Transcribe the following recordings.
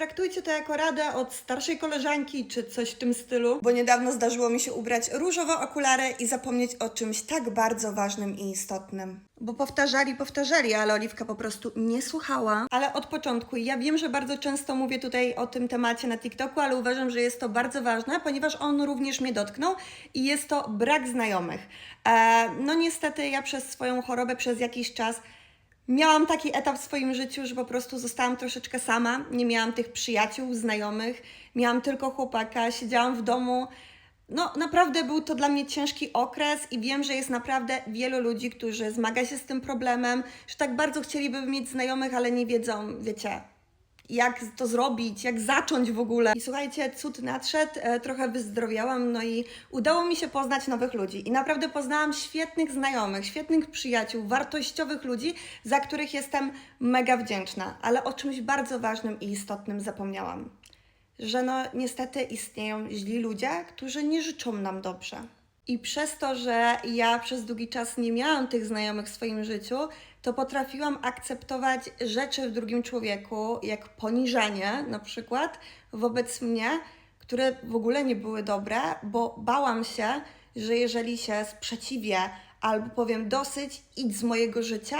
potraktujcie to jako radę od starszej koleżanki czy coś w tym stylu, bo niedawno zdarzyło mi się ubrać różowe okulary i zapomnieć o czymś tak bardzo ważnym i istotnym. Bo powtarzali, powtarzali, ale Oliwka po prostu nie słuchała. Ale od początku, ja wiem, że bardzo często mówię tutaj o tym temacie na TikToku, ale uważam, że jest to bardzo ważne, ponieważ on również mnie dotknął i jest to brak znajomych. E, no niestety ja przez swoją chorobę przez jakiś czas Miałam taki etap w swoim życiu, że po prostu zostałam troszeczkę sama. Nie miałam tych przyjaciół, znajomych, miałam tylko chłopaka, siedziałam w domu. No, naprawdę był to dla mnie ciężki okres i wiem, że jest naprawdę wielu ludzi, którzy zmaga się z tym problemem, że tak bardzo chcieliby mieć znajomych, ale nie wiedzą, wiecie, jak to zrobić, jak zacząć w ogóle. I słuchajcie, cud nadszedł, e, trochę wyzdrowiałam, no i udało mi się poznać nowych ludzi. I naprawdę poznałam świetnych znajomych, świetnych przyjaciół, wartościowych ludzi, za których jestem mega wdzięczna. Ale o czymś bardzo ważnym i istotnym zapomniałam. Że no niestety istnieją źli ludzie, którzy nie życzą nam dobrze. I przez to, że ja przez długi czas nie miałam tych znajomych w swoim życiu, to potrafiłam akceptować rzeczy w drugim człowieku, jak poniżanie na przykład wobec mnie, które w ogóle nie były dobre, bo bałam się, że jeżeli się sprzeciwię albo powiem dosyć, idź z mojego życia,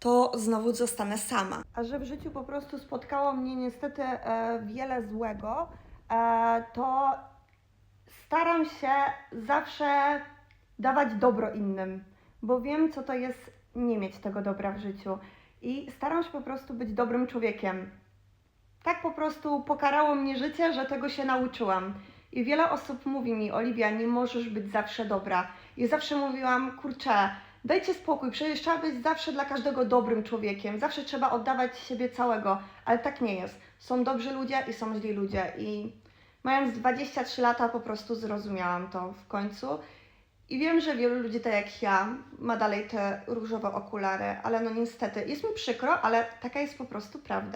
to znowu zostanę sama. A że w życiu po prostu spotkało mnie niestety e, wiele złego, e, to staram się zawsze dawać dobro innym, bo wiem, co to jest nie mieć tego dobra w życiu. I staram się po prostu być dobrym człowiekiem. Tak po prostu pokarało mnie życie, że tego się nauczyłam. I wiele osób mówi mi, Oliwia, nie możesz być zawsze dobra. I zawsze mówiłam, kurczę, dajcie spokój, przecież trzeba być zawsze dla każdego dobrym człowiekiem, zawsze trzeba oddawać siebie całego, ale tak nie jest. Są dobrzy ludzie i są źli ludzie i mając 23 lata po prostu zrozumiałam to w końcu. I wiem, że wielu ludzi, tak jak ja, ma dalej te różowe okulary, ale no niestety, jest mi przykro, ale taka jest po prostu prawda.